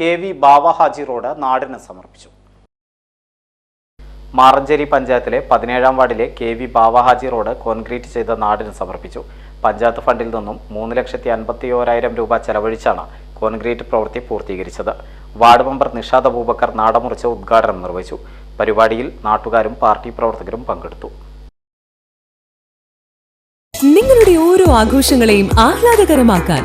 K V Bava Haji road നാടിന് സമർപ്പിച്ചു. മാറഞ്ചേരി പഞ്ചായത്തിലെ പതിനേഴാം വാർഡിലെ K V Bava Haji road concrete ചെയ്ത നാടിന് സമർപ്പിച്ചു. പഞ്ചായത്ത് ഫണ്ടിൽ നിന്നും മൂന്ന് ലക്ഷത്തി അൻപത്തി ഓരായിരം രൂപ ചെലവഴിച്ചാണ് കോൺക്രീറ്റ് പ്രവൃത്തി പൂർത്തീകരിച്ചത്. വാർഡ് മെമ്പർ നിഷാദ് അബൂബക്കർ നാടമുറിച്ച് ഉദ്ഘാടനം നിർവഹിച്ചു. പരിപാടിയിൽ നാട്ടുകാരും പാർട്ടി പ്രവർത്തകരും പങ്കെടുത്തു. നിങ്ങളുടെ ഓരോ ആഘോഷങ്ങളെയും ആഹ്ലാദകരമാക്കാൻ